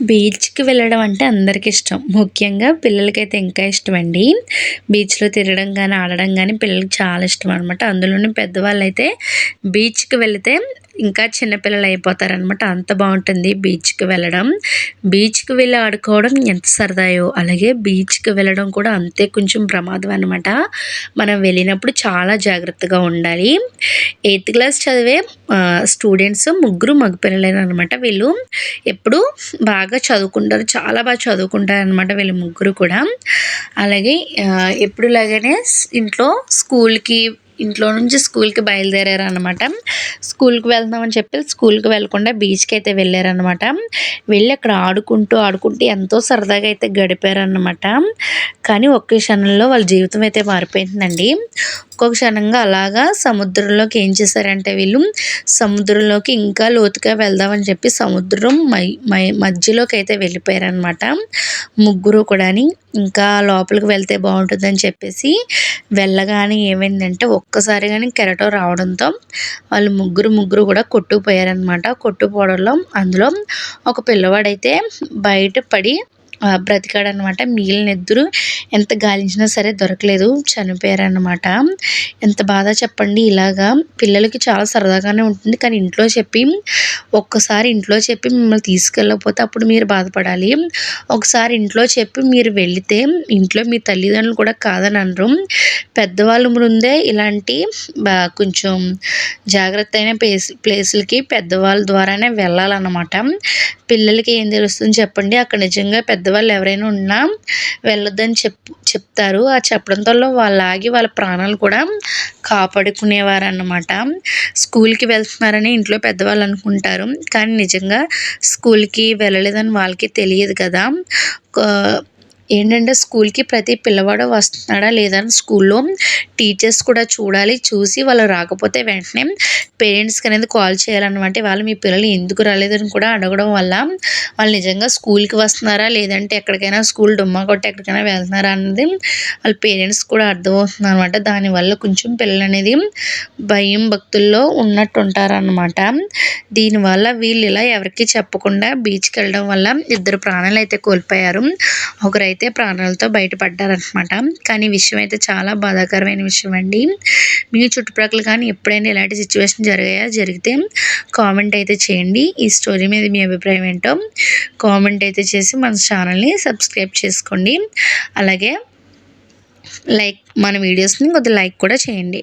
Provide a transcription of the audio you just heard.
బీచ్‌కి వెళ్ళడం అంటే అందరికి ఇష్టం. ముఖ్యంగా పిల్లలకైతే ఇంకా ఇష్టం అండి బీచ్‌లో తిరగడం కానీ ఆడడం కానీ పిల్లలకి చాలా ఇష్టం అనమాట. అందులోనే పెద్దవాళ్ళు అయితే బీచ్‌కి వెళితే ఇంకా చిన్నపిల్లలు అయిపోతారనమాట. అంత బాగుంటుంది బీచ్‌కి వెళ్ళడం. బీచ్‌కి వెళ్ళి ఆడుకోవడం ఎంత సరదాయో, అలాగే బీచ్‌కి వెళ్ళడం కూడా అంతే కొంచెం ప్రమాదం అనమాట. మనం వెళ్ళినప్పుడు చాలా జాగ్రత్తగా ఉండాలి. ఎయిత్ క్లాస్ చదివే స్టూడెంట్స్ ముగ్గురు మగ అనమాట వీళ్ళు ఎప్పుడూ బాగా చదువుకుంటారు. చాలా బాగా చదువుకుంటారనమాట వీళ్ళు ముగ్గురు కూడా. అలాగే ఎప్పుడులాగానే ఇంట్లో స్కూల్‌కి ఇంట్లో నుంచి స్కూల్‌కి బయలుదేరారనమాట. స్కూల్‌కి వెళ్దామని చెప్పి స్కూల్‌కి వెళ్ళకుండా అయితే వెళ్ళారనమాట. వెళ్ళి అక్కడ ఆడుకుంటూ, ఆడుకుంటూ ఎంతో సరదాగా అయితే గడిపారనమాట. కానీ ఒక్క క్షణంలో వాళ్ళ జీవితం అయితే మారిపోయిందండి. ఒక్కొక్క క్షణంగా అలాగా సముద్రంలోకి ఏం చేశారంటే వీళ్ళు సముద్రంలోకి ఇంకా లోతుగా వెళ్దామని చెప్పి సముద్రం మై మై మధ్యలోకి అయితే వెళ్ళిపోయారనమాట. ముగ్గురు కూడాని. ఇంకా లోపలికి వెళ్తే బాగుంటుందని చెప్పేసి వెళ్ళగానే ఏమైందంటే ఒక్కసారిగానే కెరటో రావడంతో వాళ్ళు ముగ్గురు, ముగ్గురు కూడా కొట్టుకుపోయారనమాట. కొట్టుకుపోవడంలో అందులో ఒక పిల్లవాడైతే బయట పడి బ్రతికాడనమాట. మిగిలిన ఇద్దరు ఎంత గాలించినా సరే దొరకలేదు. చనిపోయారనమాట. ఎంత బాధ చెప్పండి ఇలాగా పిల్లలకి చాలా సరదాగానే ఉంటుంది. కానీ ఇంట్లో చెప్పి ఒక్కసారి ఇంట్లో చెప్పి మిమ్మల్ని తీసుకెళ్ళకపోతే అప్పుడు మీరు బాధపడాలి. ఒకసారి ఇంట్లో చెప్పి మీరు వెళితే ఇంట్లో మీ తల్లిదండ్రులు కూడా కాదని అనరు. పెద్దవాళ్ళ ముందే ఇలాంటి కొంచెం జాగ్రత్త అయిన ప్లేస్ ప్లేసులకి పెద్దవాళ్ళ ద్వారానే వెళ్ళాలన్నమాట పిల్లలకి ఏం తెలుస్తుంది చెప్పండి. అక్కడ నిజంగా పెద్ద పెద్దవాళ్ళు ఎవరైనా ఉన్నా వెళ్ళొద్దని చెప్ చెప్తారు. ఆ చెప్పడంతో వాళ్ళు ఆగి వాళ్ళ ప్రాణాలు కూడా కాపాడుకునేవారనమాట. స్కూల్‌కి వెళ్తున్నారని ఇంట్లో పెద్దవాళ్ళు అనుకుంటారు. కానీ నిజంగా స్కూల్‌కి వెళ్ళలేదని వాళ్ళకి తెలియదు కదా! ఏంటంటే స్కూల్‌కి ప్రతి పిల్లవాడు వస్తున్నాడా లేదా అని స్కూల్‌లో టీచర్స్ కూడా చూడాలి. చూసి వాళ్ళు రాకపోతే వెంటనే పేరెంట్స్‌కి అనేది కాల్ చేయాలన్నమాట వాళ్ళు మీ పిల్లలు ఎందుకు రాలేదని కూడా అడగడం వల్ల వాళ్ళు నిజంగా స్కూల్‌కి వస్తున్నారా? లేదంటే ఎక్కడికైనా స్కూల్ డుమ్మా కొట్టి ఎక్కడికైనా వెళ్తున్నారా? అన్నది వాళ్ళ పేరెంట్స్ కూడా అర్థమవుతుందనమాట. దానివల్ల కొంచెం పిల్లలు అనేది భయం, భక్తుల్లో ఉన్నట్టు ఉంటారనమాట. దీనివల్ల వీళ్ళు ఇలా ఎవరికీ చెప్పకుండా బీచ్కి వెళ్ళడం వల్ల ఇద్దరు ప్రాణాలు అయితే కోల్పోయారు. ఒకరైతే ప్రాణాలతో బయటపడ్డారనమాట. కానీ విషయం అయితే చాలా బాధాకరమైన విషయం అండి. మీ చుట్టుప్రక్కల కానీ ఎప్పుడైనా ఇలాంటి సిచ్యువేషన్ జరిగాయా? జరిగితే కామెంట్ అయితే చేయండి. ఈ స్టోరీ మీద మీ అభిప్రాయం ఏంటో కామెంట్ అయితే చేసి మన ఛానల్‌ని సబ్స్క్రైబ్ చేసుకోండి. అలాగే లైక్ మన వీడియోస్‌ని కొద్దిగా లైక్ కూడా చేయండి.